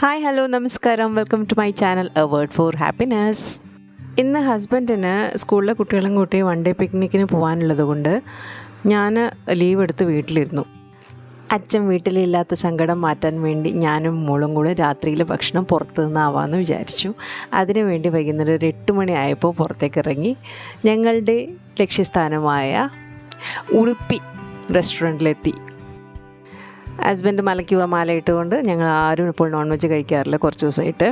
Hi hello നമസ്കാരം. Welcome to my channel a word for happiness ഇന്ന് ഹസ്ബൻഡിന് സ്കൂളിലെ കുട്ടികളും കൂട്ടി വൺ ഡേ പിക്നിക്കിന് പോകാനുള്ളത് കൊണ്ട് ഞാൻ ലീവ് എടുത്ത് വീട്ടിലിരുന്നു. അച്ഛൻ വീട്ടിലില്ലാത്ത സങ്കടം മാറ്റാൻ വേണ്ടി ഞാനും മോളും കൂടെ രാത്രിയിൽ ഭക്ഷണം പുറത്തു നിന്നാവാമെന്ന് വിചാരിച്ചു. അതിനുവേണ്ടി വൈകുന്നേരം ഒരു എട്ട് മണിയായപ്പോൾ പുറത്തേക്ക് ഇറങ്ങി ഞങ്ങളുടെ ലക്ഷ്യസ്ഥാനമായ ഉടുപ്പി റെസ്റ്റോറന്റിലെത്തി ഹസ്ബൻഡ് മലയ്ക്ക് പോകാൻ മാല ഇട്ടുകൊണ്ട് ഞങ്ങൾ ആരും ഇപ്പോൾ നോൺ വെജ് കഴിക്കാറില്ല കുറച്ച് ദിവസമായിട്ട്.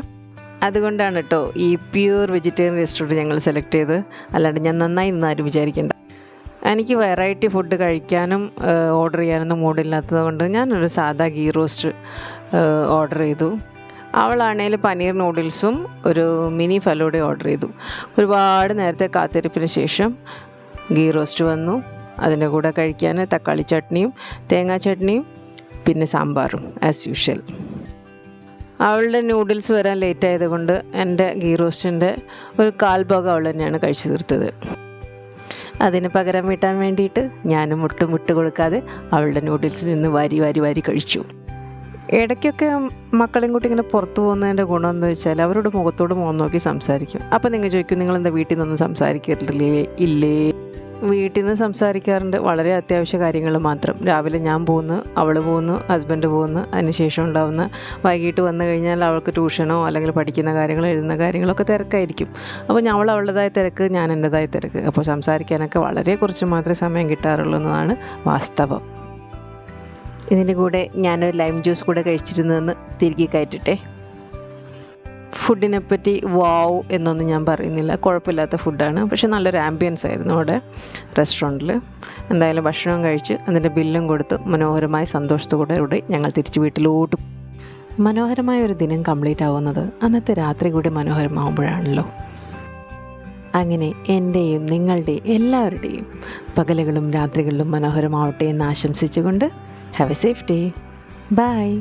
അതുകൊണ്ടാണ് കേട്ടോ ഈ പ്യൂർ വെജിറ്റേറിയൻ റെസ്റ്റോറന്റ് ഞങ്ങൾ സെലക്ട് ചെയ്ത് അല്ലാണ്ട് ഞാൻ നന്നായി ഇന്ന് ആരും വിചാരിക്കേണ്ട. എനിക്ക് വെറൈറ്റി ഫുഡ് കഴിക്കാനും ഓർഡർ ചെയ്യാനൊന്നും മൂടില്ലാത്തത് കൊണ്ട് ഞാനൊരു സാധാ ഗീ റോസ്റ്റ് ഓർഡർ ചെയ്തു. അവളാണെങ്കിൽ പനീർ നൂഡിൽസും ഒരു മിനി ഫലൂടെ ഓർഡർ ചെയ്തു. ഒരുപാട് നേരത്തെ കാത്തിരിപ്പിന് ശേഷം ഗീ റോസ്റ്റ് വന്നു. അതിന്റെ കൂടെ കഴിക്കാൻ തക്കാളി ചട്നിയും തേങ്ങാ ചട്നിയും പിന്നെ സാമ്പാറും ആസ് യൂഷ്വൽ അവളുടെ നൂഡിൽസ് വരാൻ ലേറ്റ് ആയതുകൊണ്ട് എന്റെ ഗീ റോസ്റ്റിന്റെ ഒരു കാൽഭാഗം അവൾ തന്നെയാണ് കഴിച്ചു തീർത്തത്. അതിന് പകരം വീട്ടാൻ വേണ്ടിയിട്ട് ഞാനും മുട്ടും വിട്ട് കൊടുക്കാതെ അവളുടെ നൂഡിൽസിൽ നിന്ന് വാരി വാരി വാരി കഴിച്ചു. ഇടയ്ക്കൊക്കെ മക്കളെയും കൂട്ടി ഇങ്ങനെ പുറത്തു പോകുന്നതിന്റെ ഗുണം എന്ന് വെച്ചാൽ അവരോട് മുഖത്തോട് മുഖം നോക്കി സംസാരിക്കും. അപ്പോൾ നിങ്ങൾ ചോദിക്കും നിങ്ങളെന്താ വീട്ടിൽ നിന്നൊന്നും സംസാരിക്കില്ലേ ഇല്ലേ? വീട്ടിൽ നിന്ന് സംസാരിക്കാറുണ്ട്. വളരെ അത്യാവശ്യ കാര്യങ്ങൾ മാത്രം. രാവിലെ ഞാൻ പോകുന്നു അവൾ പോകുന്നു ഹസ്ബൻഡ് പോകുന്നു അതിനുശേഷം ഉണ്ടാവുന്ന വൈകിട്ട് വന്നു കഴിഞ്ഞാൽ അവൾക്ക് ട്യൂഷനോ അല്ലെങ്കിൽ പഠിക്കുന്ന കാര്യങ്ങൾ എഴുതുന്ന കാര്യങ്ങളൊക്കെ തിരക്കായിരിക്കും. അപ്പോൾ ഞാൻ അവൾ അവളുടേതായ തിരക്ക് ഞാൻ എന്റെതായ തിരക്ക്. അപ്പോൾ സംസാരിക്കാനൊക്കെ വളരെ കുറച്ച് മാത്രമേ സമയം കിട്ടാറുള്ളൂ എന്നതാണ് വാസ്തവം. ഇതിന്റെ കൂടെ ഞാനൊരു ലൈം ജ്യൂസ് കൂടെ കഴിച്ചിരുന്നതെന്ന് തിരികെ കയറ്റട്ടെ? ഫുഡിനെ പറ്റി വാവ് എന്നൊന്നും ഞാൻ പറയുന്നില്ല. കുഴപ്പമില്ലാത്ത ഫുഡാണ് പക്ഷെ നല്ലൊരു ആംബിയൻസ് ആയിരുന്നു അവിടെ റെസ്റ്റോറന്റിൽ എന്തായാലും ഭക്ഷണം കഴിച്ച് അതിന്റെ ബില്ലും കൊടുത്ത് മനോഹരമായ സന്തോഷത്തോടെ കൂടെ ഞങ്ങൾ തിരിച്ച് വീട്ടിലോട്ട്. മനോഹരമായ ഒരു ദിനം കംപ്ലീറ്റ് ആവുന്നത് അന്നത്തെ രാത്രി കൂടി മനോഹരമാവുമ്പോഴാണല്ലോ. അങ്ങനെ എന്റെയും നിങ്ങളുടെയും എല്ലാവരുടെയും പകലുകളും രാത്രികളിലും മനോഹരമാവട്ടെ എന്ന് ആശംസിച്ചുകൊണ്ട് have a safe day bye